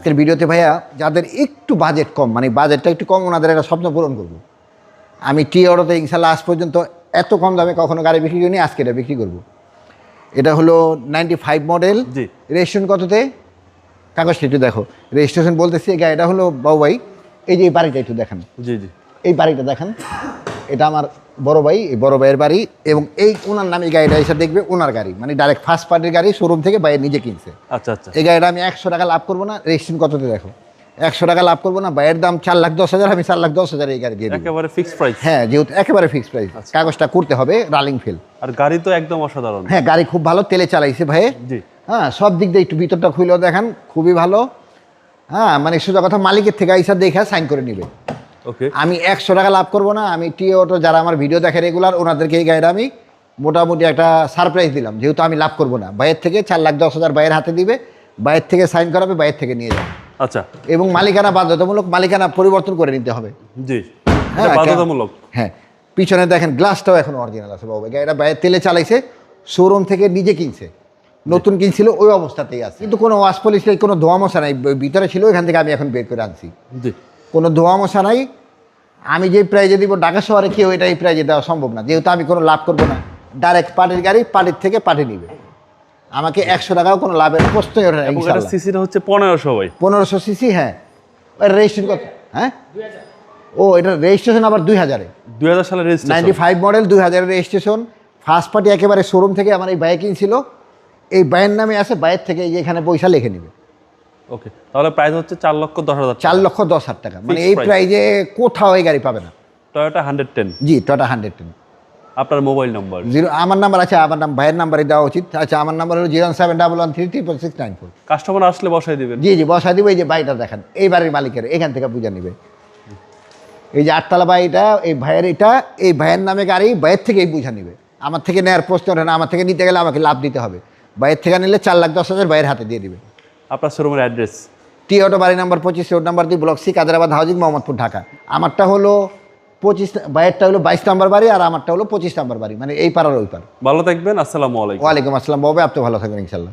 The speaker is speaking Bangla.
আজকের ভিডিওতে ভাইয়া যাদের একটু বাজেট কম মানে বাজেটটা একটু কম ওনাদের একটা স্বপ্ন পূরণ করব। আমি টি অটোতে ইনশাল্লাহ আজ পর্যন্ত এত কম দামে কখনো গাড়ি বিক্রি করিনি আজকে এটা বিক্রি করব। এটা হলো নাইনটি ফাইভ মডেল। রেজিস্ট্রেশন কততে? কাগজটা একটু দেখো। রেজিস্ট্রেশন বলতেছি গাড়িটা হলো বাবু ভাই এই যে এই বাড়িটা একটু দেখান। জি জি। এই বাড়িটা দেখান। এটা আমার বড় ভাই বড় ভাইয়ের বাড়ি এবং এই ওনার নামে এই গাড়িটা এসে দেখবে ওনার গাড়ি। মানে ডাইরেক্ট ফার্স্ট পার্টির গাড়ি শোরুম থেকে বাইরে নিজে কিনছে। আচ্ছা আচ্ছা। এই গাড়িটা আমি একশো টাকা লাভ করব না রেজিস্ট্রেশন কততে দেখো? একশো টাকা লাভ করব না বাইয়ের দাম চার লাখ দশ হাজার আমি চার লাখ দশ হাজার এই গাড়ি দিয়ে একেবারে ফিক্সড প্রাইস হ্যাঁ যেহেতু একেবারে ফিক্সড প্রাইস কাগজটা করতে হবে রানিং ফেল আর গাড়ি তো একদম অসাধারণ। হ্যাঁ গাড়ি খুব ভালো তেলে চালাইছে ভাই। হ্যাঁ সব দিক দিয়ে একটু ভিতরটা খুলেও দেখান খুবই ভালো। হ্যাঁ মানে সোজা কথা মালিকের থেকে আইসা দেখা সাইন করে নিবে। আমি একশো টাকা লাভ করব না। আমি টি অটো যারা আমার ভিডিও দেখে রেগুলার ওনাদেরকে এই গাড়িটা আমি মোটামুটি একটা সারপ্রাইজ দিলাম। যেহেতু আমি লাভ করব না। বাইরের থেকে চার লাখ দশ হাজার বাইরের হাতে দিবে। বাইরের থেকে সাইন করাবে বাইরের থেকে নিয়ে যাবে। আচ্ছা। এবং মালিকানা বাধ্যতামূলক মালিকানা পরিবর্তন করে নিতে হবে। জি। হ্যাঁ, বাধ্যতামূলক। হ্যাঁ। পিছনে দেখেন গ্লাসটাও এখন অরিজিনাল আছে বাবু গাড়িটা বাইরে তেলে চালাইছে শোরুম থেকে নিজে কিনছে। নতুন কিনছিল ওই অবস্থাতেই আছে। কিন্তু কোনো ওয়াশ পলিশ কোনো ধোয়া মশা নাই। ভিতরে ছিল এখান থেকে আমি এখন বের করে আনছি। জি। কোনো ধোয়া মশা নাই। আমি যে প্রাইজে দিব ঢাকা শহরে কেউ এটা এই প্রাইজে দেওয়া সম্ভব না। যেহেতু আমি কোনো লাভ করব না। ডাইরেক্ট পার্টির গাড়ি পার্টির থেকে পার্টি নিবে আমাকে একশো টাকাও কোনো লাভের প্রশ্নই ওঠে না। সিসিটা হচ্ছে পনেরোশো ভাই। পনেরোশো সিসি হ্যাঁ। রেজিস্ট্রেশন কত? হ্যাঁ? ও এটা রেজিস্ট্রেশন আবার দুই হাজারে। দুই হাজার সালের রেজিস্ট্রেশন নাইনটি ফাইভ মডেল দুই হাজারের রেজিস্ট্রেশন ফার্স্ট পার্টি একেবারে শোরুম থেকে আমার এই বাইক কিনছিল। এই বাইয়ের নামে আছে বাইয়ের থেকে এখানে পয়সা লিখে নিবে। ওকে তাহলে প্রাইস হচ্ছে চার লক্ষ দশ হাজার চার লক্ষ দশ হাজার টাকা। মানে এই প্রাইজে কোথাও এই গাড়ি পাবে না। Toyota hundred ten G Toyota hundred ten আপনার মোবাইল নম্বর জিরো আমার নাম্বার আছে আমার নাম ভাইয়ের নাম্বারে দেওয়া উচিত। আচ্ছা আমার নাম্বার হলো zero seven double one three triple six nine four customer আসলে বসাই দিবেন। জি জি বসা দিবে এই যে বাড়িটা দেখেন এই বাড়ির মালিকের এখান থেকে পূজা নিবে। এই যে আটতলা বাড়িটা এই ভাইয়ের এটা এই ভাইয়ের নামে গাড়ি ভাইয়ের থেকেই বুঝা নিবে। আমার থেকে নেওয়ার প্রশ্ন ওঠে না আমার থেকে নিতে গেলে আমাকে লাভ দিতে হবে। বাইরের থেকে নিলে চার লাখ দশ হাজার বাইরের হাতে দিয়ে দিবে। আপনার শোরুমের অ্যাড্রেস টি অটো বাড়ি নাম্বার পঁচিশ রোড নাম্বার দুই block C Kadirabad housing Mohammadpur Dhaka. আমারটা হলো পঁচিশ বাইরটা হলো বাইশ নাম্বার বাড়ি আর আমারটা হলো পঁচিশ নাম্বার বাড়ি মানে এই পাড়ার ওই পার ভালো থাকবেন আসসালামু আলাইকুম। ওয়ালাইকুম আসসালাম বাবা আপনি ভালো থাকবেন ইনশাল্লাহ।